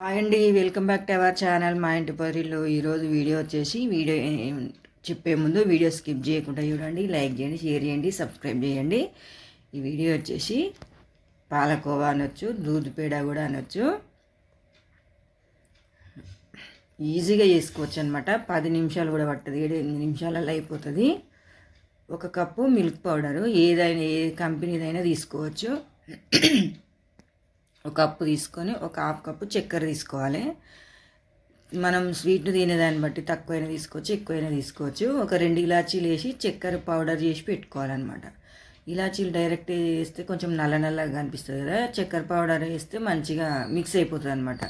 Hi అండి welcome back to our channel మా ఇంటి పరిలో ఈరోజు వీడియో వచ్చేసి వీడియో చెప్పే ముందు వీడియో స్కిప్ చేయకుండా చూడండి లైక్ చేయండి షేర్ చేయండి సబ్స్క్రైబ్ చేయండి. ఈ వీడియో వచ్చేసి పాలకోవా అనొచ్చు దూద్ పేడ కూడా అనొచ్చు. ఈజీగా చేసుకోవచ్చు అనమాట పది నిమిషాలు కూడా పట్టదు ఏడు ఎనిమిది నిమిషాలలో అయిపోతుంది. ఒక కప్పు మిల్క్ పౌడరు ఏదైనా ఏ కంపెనీదైనా తీసుకోవచ్చు. ఒక కప్పు తీసుకొని ఒక హాఫ్ కప్పు చక్కెర తీసుకోవాలి. మనం స్వీట్ను తినేదాన్ని బట్టి తక్కువైనా తీసుకోవచ్చు ఎక్కువైనా తీసుకోవచ్చు. ఒక రెండు ఇలాచీలు వేసి చక్కెర పౌడర్ చేసి పెట్టుకోవాలన్నమాట. ఇలాచీలు డైరెక్ట్ వేస్తే కొంచెం నల్ల నల్లగా కనిపిస్తుంది కదా చక్కెర పౌడర్ వేస్తే మంచిగా మిక్స్ అయిపోతుంది అనమాట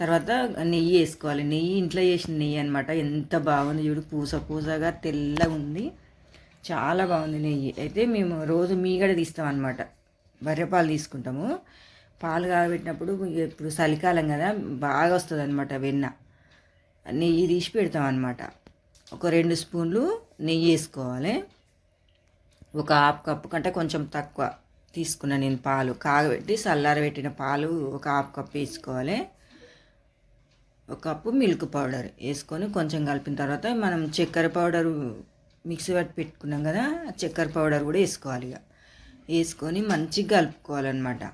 తర్వాత నెయ్యి వేసుకోవాలి. నెయ్యి ఇంట్లో చేసిన నెయ్యి అనమాట ఎంత బాగుంది చూడు పూస పూసగా తెల్లగా ఉంది. చాలా బాగుంది నెయ్యి. అయితే మేము రోజు మీగడ తీస్తాం అనమాట బర్రెపాలు తీసుకుంటాము. పాలు కాబెట్టినప్పుడు ఇప్పుడు చలికాలం కదా బాగా వస్తుంది అనమాట వెన్న. నెయ్యి తీసి పెడతాం అనమాట ఒక రెండు స్పూన్లు నెయ్యి వేసుకోవాలి. ఒక హాఫ్ కప్పు కంటే కొంచెం తక్కువ తీసుకున్నా నేను పాలు. కాగబెట్టి చల్లారబెట్టిన పాలు ఒక హాఫ్ కప్ వేసుకోవాలి. ఒక కప్పు మిల్క్ పౌడర్ వేసుకొని కొంచెం కలిపిన తర్వాత మనం చక్కెర పౌడర్ మిక్సీ పట్టి పెట్టుకున్నాం కదా చక్కెర పౌడర్ కూడా వేసుకోవాలి ఇక. వేసుకొని మంచిగా కలుపుకోవాలన్నమాట.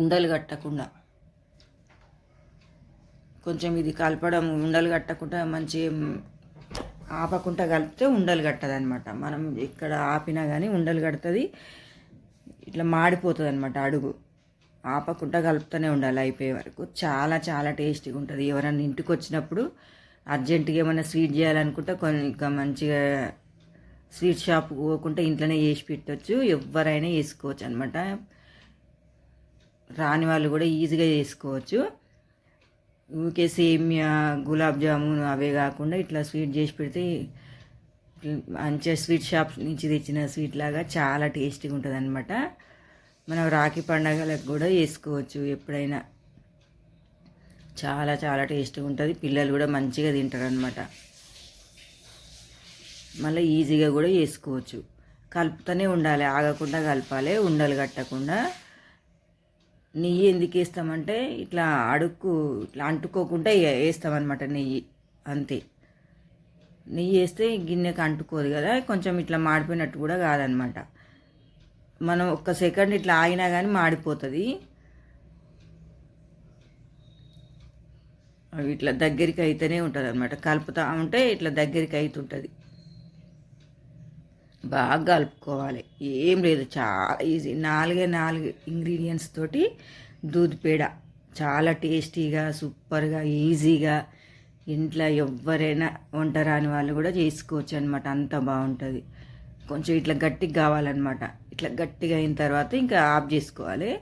ఉండలు కట్టకుండా. కొంచెం ఇది కలపడం ఉండలు కట్టకుండా మంచి ఆపకుండా కలిపితే ఉండలు కట్టదు అనమాట మనం ఇక్కడ ఆపినా కానీ ఉండలు కడుతుంది ఇట్లా మాడిపోతుంది అనమాట అడుగు. ఆపకుండా కలుపుతూనే ఉండాలి అయిపోయే వరకు. చాలా చాలా టేస్టీగా ఉంటుంది. ఎవరైనా ఇంటికి వచ్చినప్పుడు అర్జెంటుగా ఏమైనా స్వీట్ చేయాలనుకుంటే కొన్ని ఇంకా మంచిగా స్వీట్ షాప్ పోకుండా ఇంట్లోనే చేసి పెట్టవచ్చు ఎవరైనా వేసుకోవచ్చు అనమాట రాని వాళ్ళు కూడా ఈజీగా చేసుకోవచ్చు. ఊరికే సేమియా గులాబ్ జామున్ అవే కాకుండా ఇట్లా స్వీట్ చేసి పెడితే మంచిగా స్వీట్ షాప్ నుంచి తెచ్చిన స్వీట్ లాగా చాలా టేస్టీగా ఉంటుంది అనమాట మనం రాఖీ పండగలకు కూడా చేసుకోవచ్చు ఎప్పుడైనా. చాలా చాలా టేస్టీగా ఉంటుంది. పిల్లలు కూడా మంచిగా తింటారు అనమాట మళ్ళీ ఈజీగా కూడా చేసుకోవచ్చు. కలుపుతూనే ఉండాలి. ఆగకుండా కలపాలి. ఉండలు కట్టకుండా. నెయ్యి ఎందుకు వేస్తామంటే ఇట్లా అడుక్కు ఇట్లా అంటుకోకుండా వేస్తామన్నమాట నెయ్యి అంతే. నెయ్యి వేస్తే గిన్నెకి అంటుకోదు కదా కొంచెం ఇట్లా మాడిపోయినట్టు కూడా కాదనమాట మనం ఒక్క సెకండ్ ఇట్లా ఆగినా కానీ మాడిపోతుంది. అవి ఇట్లా దగ్గరికి అయితేనే ఉంటుంది అనమాట కలుపుతా ఉంటే ఇట్లా దగ్గరికి అవుతుంటుంది బాగా కలుపుకోవాలి. ఏం లేదు చాలా ఈజీ నాలుగే నాలుగు ఇంగ్రీడియంట్స్ తోటి దూద్ పేడ. చాలా టేస్టీగా సూపర్గా ఈజీగా ఇంట్లో ఎవరైనా వంట రాని వాళ్ళు కూడా చేసుకోవచ్చు అనమాట అంత బాగుంటుంది. కొంచెం ఇట్లా గట్టిగా కావాలన్నమాట. ఇట్లా గట్టిగా అయిన తర్వాత ఇంకా ఆఫ్ చేసుకోవాలి.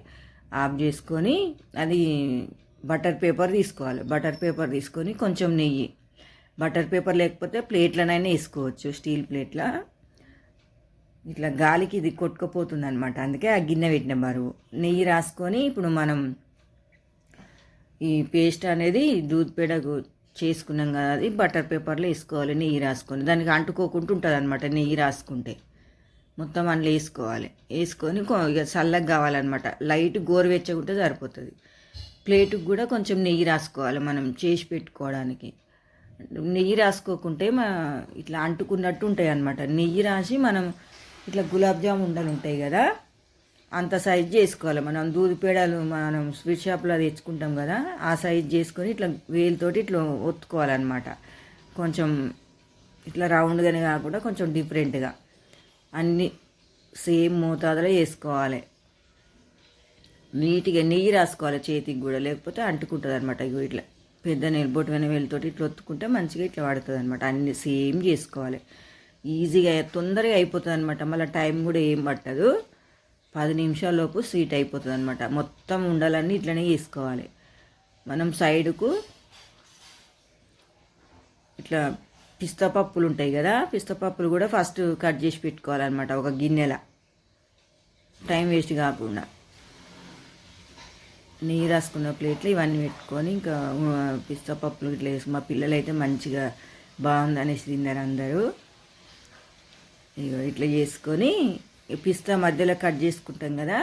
ఆఫ్ చేసుకొని అది బటర్ పేపర్ తీసుకోవాలి. బటర్ పేపర్ తీసుకొని కొంచెం నెయ్యి. బటర్ పేపర్ లేకపోతే ప్లేట్లనైనా వేసుకోవచ్చు. స్టీల్ ప్లేట్ల. ఇట్లా గాలికి ఇది కొట్టుకుపోతుంది అనమాట అందుకే ఆ గిన్నె పెట్టిన బరువు. నెయ్యి రాసుకొని ఇప్పుడు మనం ఈ పేస్ట్ అనేది దూద్ పేడకు చేసుకున్నాం కదా అది బటర్ పేపర్లో వేసుకోవాలి నెయ్యి రాసుకొని. దానికి అంటుకోకుండా ఉంటుంది అనమాట నెయ్యి రాసుకుంటే. మొత్తం అందులో వేసుకోవాలి. వేసుకొని ఇక చల్లగా కావాలన్నమాట. లైట్ గోరువెచ్చకుంటే సరిపోతుంది. ప్లేటుకు కూడా కొంచెం నెయ్యి రాసుకోవాలి మనం చేసి పెట్టుకోవడానికి. నెయ్యి రాసుకోకుంటే మా ఇట్లా అంటుకున్నట్టు ఉంటాయి అనమాట నెయ్యి రాసి మనం ఇట్లా గులాబ్ జామ్ ఉండలు ఉంటాయి కదా అంత సైజ్ చేసుకోవాలి. మనం దూది పేడలు మనం స్వీట్ షాప్లో తెచ్చుకుంటాం కదా ఆ సైజ్ చేసుకొని ఇట్లా వేలుతోటి ఇట్లా ఒత్తుకోవాలన్నమాట. కొంచెం ఇట్లా రౌండ్గానే కాకుండా కొంచెం డిఫరెంట్గా అన్ని సేమ్ మోతాదులో వేసుకోవాలి నీట్గా నెయ్యి రాసుకోవాలి చేతికి కూడా లేకపోతే అంటుకుంటుంది అనమాట ఇగో ఇట్లా. పెద్ద నెలబొట్టు వెన ఇట్లా ఒత్తుకుంటే మంచిగా ఇట్లా పడుతుంది అనమాట అన్ని సేమ్ చేసుకోవాలి. ఈజీగా తొందరగా అయిపోతుంది అనమాట మళ్ళీ టైం కూడా ఏం పట్టదు. పది నిమిషాల్లోపు స్వీట్ అయిపోతుంది అనమాట మొత్తం ఉండాలన్నీ ఇట్లనే వేసుకోవాలి మనం సైడుకు ఇట్లా పిస్తా పప్పులు ఉంటాయి కదా పిస్తా పప్పులు కూడా ఫస్ట్ కట్ చేసి పెట్టుకోవాలన్నమాట ఒక గిన్నెల. టైం వేస్ట్ కాకుండా. నెయ్యి రాసుకున్న ప్లేట్లు ఇవన్నీ పెట్టుకొని ఇంకా పిస్తా పప్పులు ఇట్లా వేసుకుని మా పిల్లలైతే మంచిగా బాగుంది అనేసి తిన్నారు అందరూ. ఇగో ఇట్లా చేసుకొని పిస్తా మధ్యలో కట్ చేసుకుంటాం కదా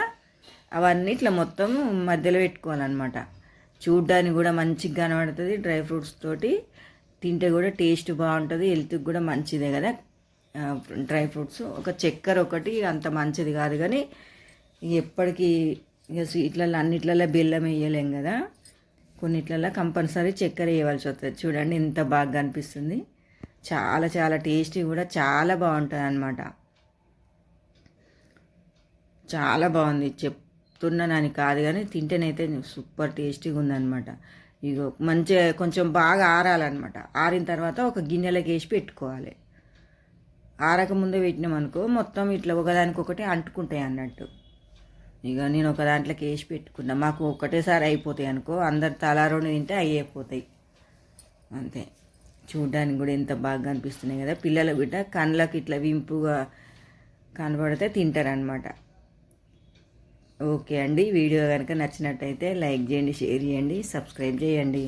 అవన్నీ ఇట్లా మొత్తం మధ్యలో పెట్టుకోవాలన్నమాట. చూడ్డానికి కూడా మంచిగా కనబడుతుంది డ్రై ఫ్రూట్స్ తోటి తింటే కూడా టేస్ట్ బాగుంటుంది హెల్త్కి కూడా మంచిదే కదా. డ్రై ఫ్రూట్స్ ఒక చక్కెర ఒకటి అంత మంచిది కాదు కానీ ఎప్పటికీ ఇక స్వీట్లలో అన్నిట్లలో బెల్లం వేయలేం కదా. కొన్నిట్లలో కంపల్సరీ చక్కెర వేయవలసి వస్తుంది. చూడండి ఎంత బాగా కనిపిస్తుంది. చాలా చాలా టేస్టీ కూడా చాలా బాగుంటుంది అనమాట చాలా బాగుంది. చెప్తున్నానని కాదు కానీ తింటేనైతే సూపర్ టేస్టీగా ఉందన్నమాట. ఇగో మంచిగా కొంచెం బాగా ఆరాలన్నమాట. ఆరిన తర్వాత ఒక గిన్నెలోకి వేసి పెట్టుకోవాలి. ఆరకముందే పెట్టినామనుకో మొత్తం ఇట్లా ఒకదానికొకటి అంటుకుంటాయి అన్నట్టు. ఇక నేను ఒక దాంట్లోకి వేసి పెట్టుకున్నా. మాకు ఒకటేసారి అయిపోతాయి అనుకో అందరు తలారోని తింటే తింటే అయిపోతాయి అంతే. చూడడానికి కూడా ఎంత బాగా అనిపిస్తున్నాయి కదా. పిల్లలు బిడ్డ కళ్ళకి ఇట్లా వింపుగా కనబడితే తింటారనమాట ఓకే అండి. వీడియో కనుక నచ్చినట్టయితే లైక్ చేయండి షేర్ చేయండి సబ్స్క్రైబ్ చేయండి.